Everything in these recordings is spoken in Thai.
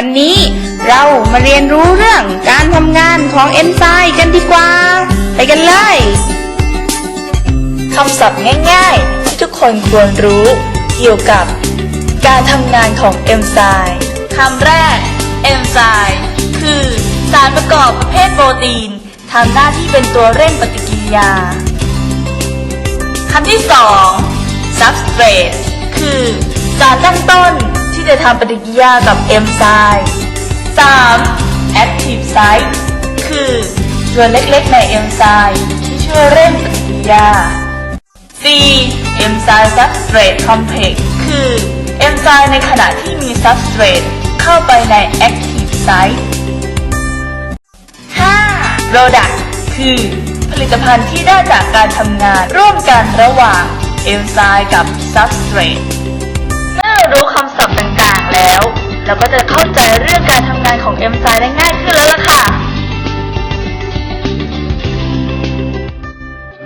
วันนี้เรามาเรียนรู้เรื่องการทำงานของเอนไซม์กันดีกว่า ไปกันเลยคำศัพท์ง่ายๆ ที่ทุกคนควรรู้ เกี่ยวกับ การทำงานของเอนไซม์คำแรกเอนไซม์คือสารประกอบประเภทโปรตีนทำหน้าที่เป็นตัวเร่งปฏิกิริยาคำที่สอง substrate คือสารตั้งต้น ที่จะทำปฏิกิริยากับเอนไซม์ 3. active site คือส่วนเล็กๆในเอนไซม์ที่ช่วยเร่งปฏิกิริยา 4. enzyme substrate complex คือเอนไซม์ในขณะที่มี substrate เข้าไปใน active site 5. product คือผลิตภัณฑ์ที่ได้จากการทำงานร่วมกันระหว่างเอนไซม์กับ substrate เมื่อเรารู้คำศัพท์ แล้ว เราก็จะเข้าใจเรื่องการทำงานของเอนไซม์ได้ง่ายขึ้นแล้วล่ะค่ะ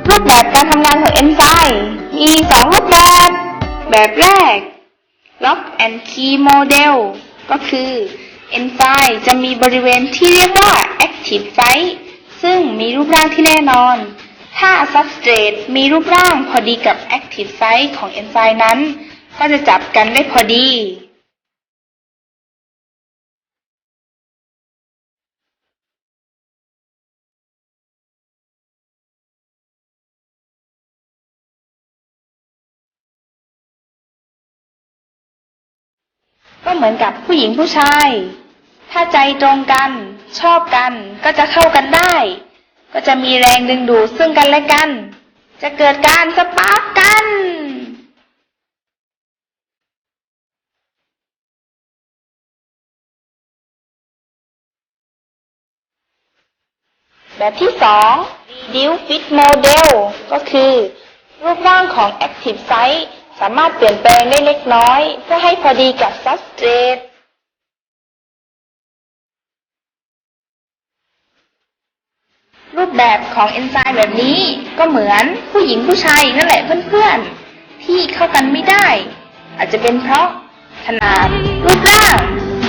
รูปแบบการทำงานของเอนไซม์มีสองรูปแบบ แบบแรก Lock and Key Model ก็คือเอนไซม์จะมีบริเวณที่เรียกว่า Active Site ซึ่งมีรูปร่างที่แน่นอน ถ้า Substrate มีรูปร่างพอดีกับ Active Site ของเอนไซม์นั้น ก็จะจับกันได้พอดี ก็เหมือนกับผู้หญิงผู้ชาย ถ้าใจตรงกัน ชอบกัน ก็จะเข้ากันได้ ก็จะมีแรงดึงดูดซึ่งกันและกัน จะเกิดการสปาร์กกันแบบที่สอง Reduce Fit Model ก็คือ รูปร่างของ Active Site สามารถเปลี่ยนแปลงได้เล็กน้อย เพื่อให้พอดีกับ Substrate รูปแบบของเอนไซม์แบบนี้ก็เหมือนผู้หญิงผู้ชายนั่นแหละเพื่อนๆ ที่เข้ากันไม่ได้ อาจจะเป็นเพราะขนาด รูปร่าง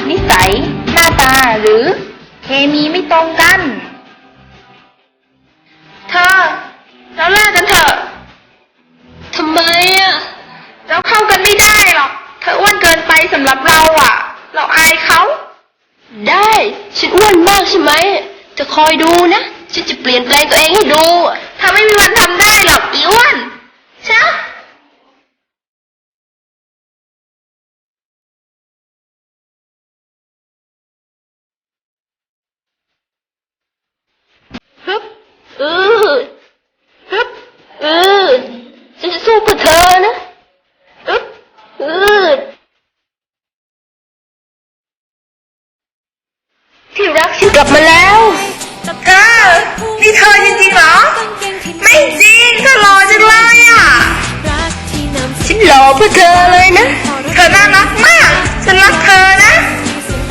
นิสัย หน้าตาหรือเคมีไม่ตรงกัน เธอเราเลิกกันเถอะ ทำไมอะ เราเข้ากันไม่ได้หร อกเธออ้วนเกินไปสำหรับเราอะ เราอายเขา ได้ ฉันอ้วนมากใช่ไหม จะคอยดูนะ ฉันจะเปลี่ยนแปลงตัวเองให้ดูเธอไม่มีวันทำได้หรอกอีอ้วนใช่ฮึบอือฮึบอือฉันจะสู้เพื่อเธอนะฮึบอือ ที่รั กฉันกลับมาแล้วเออนี่เธอจริงๆเหรอ ไม่จริงเธอหล่อจังเลยอะ ฉันหล่อเพื่อเธอเลยนะ เธอน่ารักมาก ฉันรักเธอนะ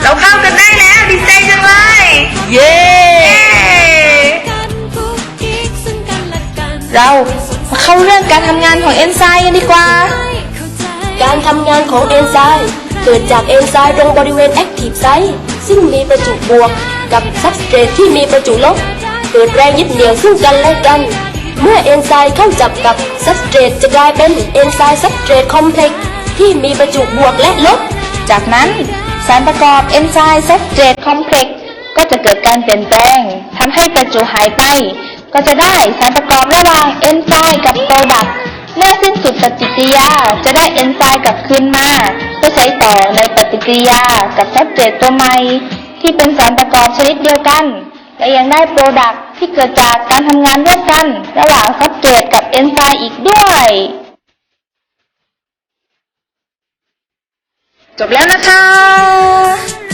เราเข้ากันได้แล้วดีใจจังเลยเย้เย้เรามาเข้าเรื่องการทำงานของเอนไซม์กันดีกว่า การทำงานของเอนไซม์เกิดจากเอนไซม์ตรงบริเวณแอคทีฟไซต์ซึ่งมีประจุบวก กับซับสเตรทที่มีประจุลบเกิดแรงยึดเหนี่ยวซึ่งกันและกัน เมื่อเอนไซม์เข้าจับกับซับสเตรทจะกลายเป็นเอนไซม์ซับสเตรทคอมเพล็กซ์ที่มีประจุบวกและลบ จากนั้นสารประกอบเอนไซม์ซับสเตรทคอมเพล็กซ์ก็จะเกิดการเปลี่ยนแปลงทำให้ประจุหายไป ก็จะได้สารประกอบระหว่างเอนไซม์กับโปรดักต์เมื่อสิ้นสุดปฏิกิริยาจะได้เอนไซม์กลับคืนมาเพื่อใช้ต่อในปฏิกิริยากับซับสเตรทตัวใหม่ ที่เป็นสารประกอบชนิดเดียวกัน และยังได้โปรดักต์ที่เกิดจากการทำงานร่วมกัน ระหว่างซับสเตรทกับเอนไซม์อีกด้วย จบแล้วนะคะ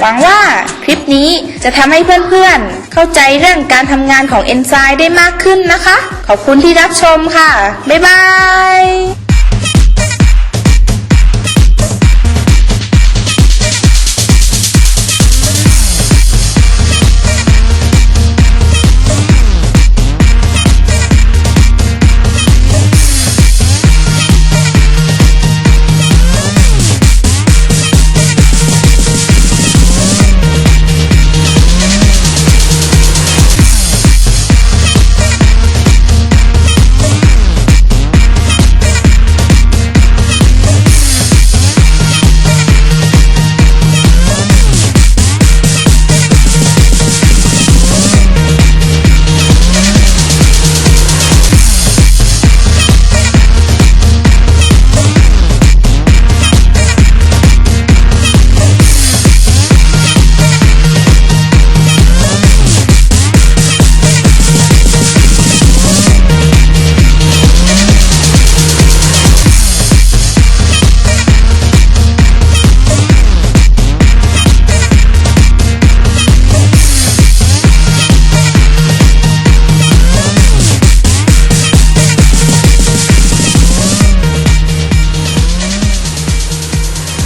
หวังว่าคลิปนี้จะทำให้เพื่อนๆ เข้าใจเรื่องการทำงานของเอนไซม์ได้มากขึ้นนะคะ ขอบคุณที่รับชมค่ะ บ๊ายบาย